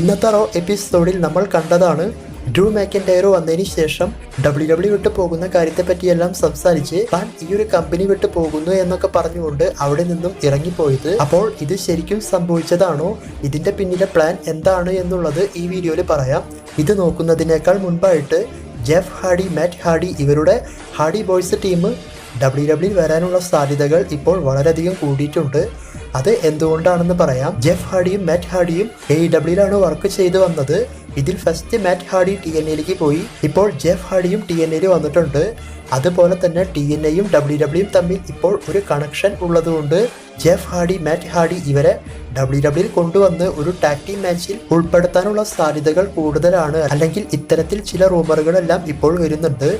ഇന്നത്തെ റോ എപ്പിസോഡിൽ നമ്മൾ കണ്ടതാണ് ഡ്രൂ മാക്കൻഡയറോ വന്നതിന് ശേഷം ഡബ്ല്യു ഡബ്ല്യു വിട്ട് പോകുന്ന കാര്യത്തെ പറ്റിയെല്ലാം സംസാരിച്ച് താൻ ഈ ഒരു കമ്പനി വിട്ട് പോകുന്നു എന്നൊക്കെ പറഞ്ഞുകൊണ്ട് അവിടെ നിന്നും ഇറങ്ങിപ്പോയത്. അപ്പോൾ ഇത് ശരിക്കും സംഭവിച്ചതാണോ? ഇതിന്റെ പിന്നിലെ പ്ലാൻ എന്താണ് എന്നുള്ളത് ഈ വീഡിയോയിൽ പറയാം. ഇത് നോക്കുന്നതിനേക്കാൾ മുൻപായിട്ട് ജെഫ് ഹാഡി മാറ്റ് ഹാഡി ഇവരുടെ Hardy boys team W W വരാനുള്ള സാധ്യതകൾ ഇപ്പോൾ വളരെയധികം കൂടിയിട്ടുണ്ട്. അത് എന്തുകൊണ്ടാണെന്ന് പറയാം. ജെഫ് ഹാഡിയും മാറ്റ് ഹാഡിയും എ ഡബ്ല്യൂലാണ് വർക്ക് ചെയ്തു വന്നത്. ഇതിൽ first Matt Hardy T N എയിലേക്ക് പോയി. ഇപ്പോൾ ജെഫ് ഹാഡിയും ടി എൻ എയിൽ വന്നിട്ടുണ്ട്. അതുപോലെ തന്നെ ടി എൻ എയും ഡബ്ല്യു ഡബ്ല്യുയും തമ്മിൽ ഇപ്പോൾ ഒരു കണക്ഷൻ ഉള്ളതുകൊണ്ട് ജെഫ് ഹാഡി മാറ്റ് ഹാഡി ഇവരെ ഡബ്ല്യു ഡബ്ല്യുയിൽ കൊണ്ടുവന്ന് ഒരു ടാക് മാച്ചിൽ ഉൾപ്പെടുത്താനുള്ള സാധ്യതകൾ കൂടുതലാണ്. അല്ലെങ്കിൽ ഇത്തരത്തിൽ ചില റൂമറുകളെല്ലാം ഇപ്പോൾ വരുന്നുണ്ട്.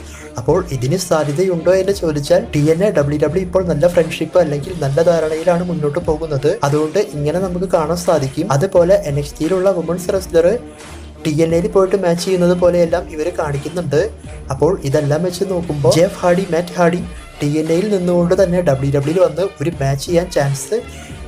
അപ്പോൾ ഇതിന് സാധ്യതയുണ്ടോ എന്ന് ചോദിച്ചാൽ T N A W W ഇപ്പോൾ നല്ല ഫ്രണ്ട്ഷിപ്പ് അല്ലെങ്കിൽ നല്ല ധാരണയിലാണ് മുന്നോട്ട് പോകുന്നത്. അതുകൊണ്ട് ഇങ്ങനെ നമുക്ക് കാണാൻ സാധിക്കും. അതുപോലെ എൻ എക്സ് ടിയിലുള്ള വുമൺസ് റെസ്ലർ ടി എൻ എയിൽ പോയിട്ട് മാച്ച് ചെയ്യുന്നത് പോലെയെല്ലാം ഇവർ കാണിക്കുന്നുണ്ട്. അപ്പോൾ ഇതെല്ലാം വെച്ച് നോക്കുമ്പോൾ Jeff Hardy Matt Hardy T N എയിൽ നിന്നുകൊണ്ട് തന്നെ ഡബ്ല്യു ഡബ്ല്യൂയിൽ വന്ന് ഒരു മാച്ച് ചെയ്യാൻ ചാൻസ്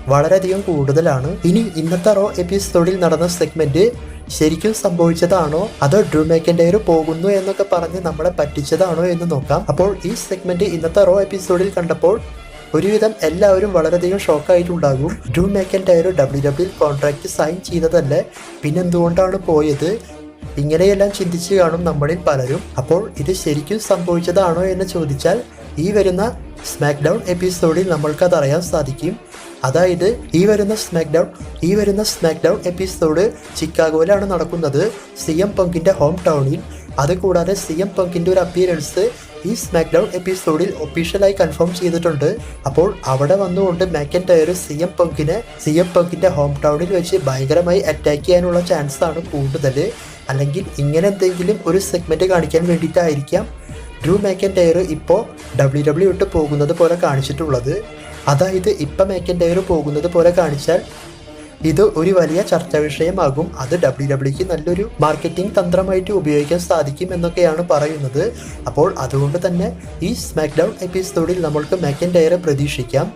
വളരെയധികം കൂടുതലാണ്. ഇനി ഇന്നത്തെ റോ എപ്പിസോഡിൽ നടന്ന സെഗ്മെന്റ് ശരിക്കും സംഭവിച്ചതാണോ? അതോ ഡ്രൂ ഒരു പോകുന്നു എന്നൊക്കെ പറഞ്ഞ് നമ്മളെ പറ്റിച്ചതാണോ എന്ന് നോക്കാം. അപ്പോൾ ഈ സെഗ്മെന്റ് ഇന്നത്തെ റോ എപ്പിസോഡിൽ കണ്ടപ്പോൾ ഒരുവിധം എല്ലാവരും വളരെയധികം ഷോക്കായിട്ടുണ്ടാകും. Drew McIntyre W W contract sign ചെയ്തതല്ലേ? പിന്നെന്തുകൊണ്ടാണ് പോയത്? ഇങ്ങനെയെല്ലാം ചിന്തിച്ച് കാണും നമ്മളിൽ പലരും. അപ്പോൾ ഇത് ശരിക്കും സംഭവിച്ചതാണോ എന്ന് ചോദിച്ചാൽ ഈ വരുന്ന സ്മാക്ക് ഡൗൺ എപ്പിസോഡിൽ നമ്മൾക്കത് അറിയാൻ സാധിക്കും. അതായത് ഈ വരുന്ന സ്മാക്ക് ഡൗൺ ഈ വരുന്ന സ്മാക്ക് ഡൗൺ എപ്പിസോഡ് ചിക്കാഗോയിലാണ് നടക്കുന്നത്. സി എം പങ്കിന്റെ ഹോം ടൗണിൽ അതുകൂടാതെ സി എം പങ്കിന്റെ ഒരു അപ്പിയറൻസ് ഈ സ്മാക്ക് ഡൗൺ എപ്പിസോഡിൽ ഒഫീഷ്യലായി കൺഫേം ചെയ്തിട്ടുണ്ട്. അപ്പോൾ അവിടെ വന്നുകൊണ്ട് മാക്കൻ ടയർ സി എം പങ്കിനെ സി എം പങ്കിന്റെ ഹോം ടൗണിൽ വെച്ച് ഭയങ്കരമായി അറ്റാക്ക് ചെയ്യാനുള്ള ചാൻസ് ആണ് കൂടുതൽ. അല്ലെങ്കിൽ ഇങ്ങനെ എന്തെങ്കിലും ഒരു സെഗ്മെന്റ് കാണിക്കാൻ വേണ്ടിയിട്ടായിരിക്കാം ഡ്രൂ മാക്കൻ ടയർ ഇപ്പോൾ ഡബ്ല്യു ഡബ്ല്യു ഇട്ട് പോകുന്നത് പോലെ കാണിച്ചിട്ടുള്ളത്. അതായത് ഇപ്പം മാക്കൻ ടയർ പോകുന്നത് പോലെ കാണിച്ചാൽ ഇത് ഒരു വലിയ ചർച്ചാ വിഷയമാകും. അത് ഡബ്ല്യു ഡബ്ല്യുക്ക് നല്ലൊരു മാർക്കറ്റിംഗ് തന്ത്രമായിട്ട് ഉപയോഗിക്കാൻ സാധിക്കും എന്നൊക്കെയാണ് പറയുന്നത്. അപ്പോൾ അതുകൊണ്ട് തന്നെ ഈ സ്മാക്ക് ഡൗൺ എപ്പിസോഡിൽ നമ്മൾക്ക് മാക്കൻ ഡയറെ പ്രതീക്ഷിക്കാം.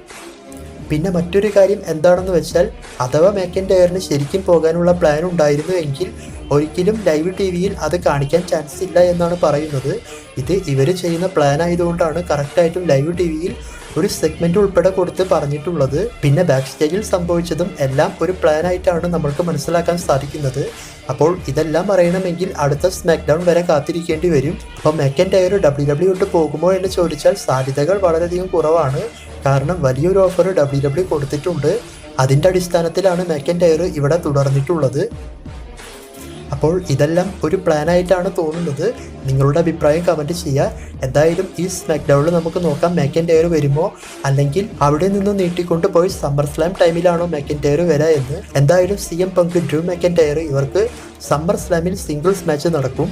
പിന്നെ മറ്റൊരു കാര്യം എന്താണെന്ന് വെച്ചാൽ അഥവാ മാക്കൻ ഡയറിന് ശരിക്കും പോകാനുള്ള പ്ലാൻ ഉണ്ടായിരുന്നു എങ്കിൽ ഒരിക്കലും ലൈവ് ടി വിയിൽ അത് കാണിക്കാൻ ചാൻസ് ഇല്ല എന്നാണ് പറയുന്നത്. ഇത് ഇവർ ചെയ്യുന്ന പ്ലാൻ ആയതുകൊണ്ടാണ് കറക്റ്റായിട്ടും ലൈവ് ടി വിയിൽ ഒരു സെഗ്മെന്റ് ഉൾപ്പെടെ കൊടുത്ത് പറഞ്ഞിട്ടുള്ളത്. പിന്നെ ബാക്ക് സ്റ്റേജിൽ സംഭവിച്ചതും എല്ലാം ഒരു പ്ലാൻ ആയിട്ടാണ് നമ്മൾക്ക് മനസ്സിലാക്കാൻ സാധിക്കുന്നത്. അപ്പോൾ ഇതെല്ലാം അറിയണമെങ്കിൽ അടുത്ത സ്മാക്ക് ഡൗൺ വരെ കാത്തിരിക്കേണ്ടി വരും. അപ്പോൾ മെക്കൻ ടയർ ഡബ്ല്യു ഡബ്ല്യു ഇട്ട് പോകുമോ എന്ന് ചോദിച്ചാൽ സാധ്യതകൾ വളരെയധികം കുറവാണ്. കാരണം വലിയൊരു ഓഫർ ഡബ്ല്യു ഡബ്ല്യു കൊടുത്തിട്ടുണ്ട്. അതിന്റെ അടിസ്ഥാനത്തിലാണ് മെക്കൻ ടയർ ഇവിടെ തുടർന്നിട്ടുള്ളത്. അപ്പോൾ ഇതെല്ലാം ഒരു പ്ലാനായിട്ടാണ് തോന്നുന്നത്. നിങ്ങളുടെ അഭിപ്രായം കമന്റ് ചെയ്യുക. എന്തായാലും ഈ സ്മാക്ക് ഡൗണിൽ നമുക്ക് നോക്കാം മെക്കൻ ടയർ വരുമോ? അല്ലെങ്കിൽ അവിടെ നിന്ന് നീട്ടിക്കൊണ്ട് പോയി സമ്മർ സ്ലാം ടൈമിലാണോ മെക്കൻ ടയർ വരിക എന്ന്. എന്തായാലും C M Punk Drew McIntyre ഇവർക്ക് സമ്മർ സ്ലാമിൽ സിംഗിൾസ് മാച്ച് നടക്കും.